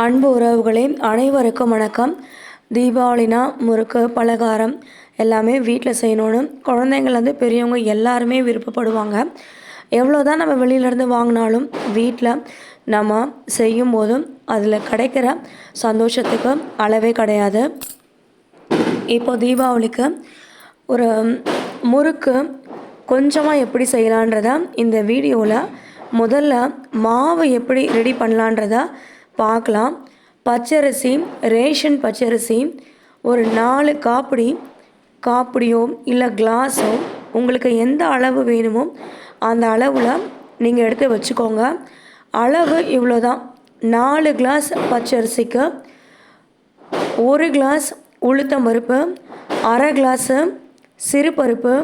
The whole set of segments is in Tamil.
அன்பு உறவுகளே அனைவருக்கும் வணக்கம். தீபாவளினா முறுக்கு பலகாரம் எல்லாமே வீட்டில் செய்யணும்னு குழந்தைங்கள்லேருந்து பெரியவங்க எல்லாருமே விருப்பப்படுவாங்க. எவ்வளோ தான் நம்ம வெளியிலேருந்து வாங்கினாலும் வீட்டில் நம்ம செய்யும் போதும் அதில் கிடைக்கிற சந்தோஷத்துக்கு அளவே கிடையாது. இப்போ தீபாவளிக்கு ஒரு முறுக்கு கொஞ்சமாக எப்படி செய்யலான்றத இந்த வீடியோவில் முதல்ல மாவு எப்படி ரெடி பண்ணலான்றதை பார்க்கலாம். பச்சரிசி ரேஷன் பச்சரிசி ஒரு நாலு காப்பிடி காப்பிடியோ இல்லை கிளாஸோ உங்களுக்கு எந்த அளவு வேணுமோ அந்த அளவில் நீங்கள் எடுத்து வச்சுக்கோங்க. அளவு இவ்வளோ தான் நாலு கிளாஸ் பச்சரிசிக்கு ஒரு கிளாஸ் உளுத்தம் பருப்பு அரை கிளாஸு சிறுபருப்பு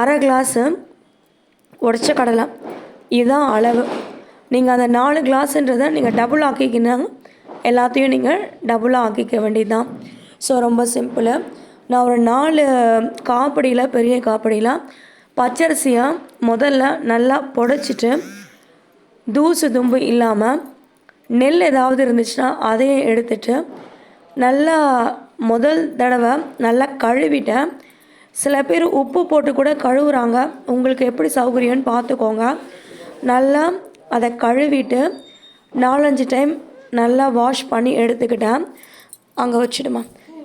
அரை கிளாஸு உடச்ச கடலை. இதுதான் அளவு. நீங்கள் அந்த நாலு கிளாஸுன்றதை நீங்கள் டபுள் ஆக்கிக்கினா எல்லாத்தையும் நீங்கள் டபுளாக ஆக்கிக்க வேண்டியது தான் ஸோ ரொம்ப சிம்பிளு நான் ஒரு நாலு காப்படியில் பெரிய காப்படியில் பச்சரிசியாக முதல்ல நல்லா புடைச்சிட்டு தூசு தும்பு இல்லாமல் நெல் ஏதாவது இருந்துச்சுன்னா அதையும் எடுத்துட்டு நல்லா முதல் தடவை நல்லா கழுவிட்டேன் சில பேர் உப்பு போட்டு கூட கழுவுறாங்க. உங்களுக்கு எப்படி சௌகரியம்னு பார்த்துக்கோங்க. நல்லா அதை கழுவிட்டு நாலஞ்சு டைம் நல்லா வாஷ் பண்ணி எடுத்துக்கிட்டேன் அங்கே வச்சுடுமா.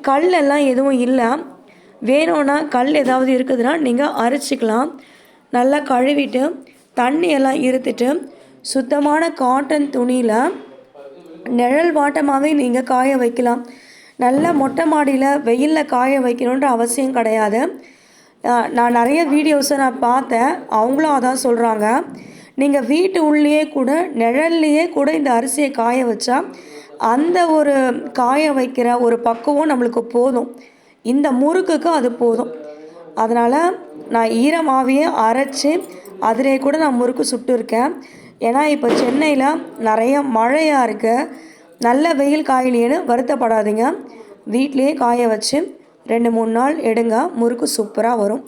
கல் எல்லாம் எதுவும் இல்லை. வேணும்னா கல் ஏதாவது இருக்குதுன்னா நீங்கள் அரைச்சிக்கலாம். நல்லா கழுவிட்டு தண்ணியெல்லாம் இருத்துட்டு சுத்தமான காட்டன் துணியில் நிழல் வாட்டமாகவே நீங்கள் காய வைக்கலாம். நல்ல மொட்டை மாடியில் வெயிலில் காய வைக்கணுன்ற அவசியம் கிடையாது. நான் நிறைய வீடியோஸை நான் பார்த்தேன். அவங்களும் அதான் சொல்கிறாங்க நீங்கள் வீட்டு உள்ளேயே கூட நிழல்லையே கூட இந்த அரிசியை காய வச்சா அந்த ஒரு காய வைக்கிற ஒரு பக்குவம் நம்மளுக்கு போதும். இந்த முறுக்குக்கு அது போதும். அதனால் நான் ஈரமாவையே அரைச்சி அதிலே கூட நான் முறுக்கு சுட்டுருக்கேன் ஏன்னா இப்போ சென்னையில் நிறைய மழையாக இருக்குது நல்ல வெயில் காயிலேன்னு வருத்தப்படாதீங்க. வீட்டிலேயே காய வச்சு ரெண்டு மூணு நாள் எடுங்க. முறுக்கு சூப்பராக வரும்.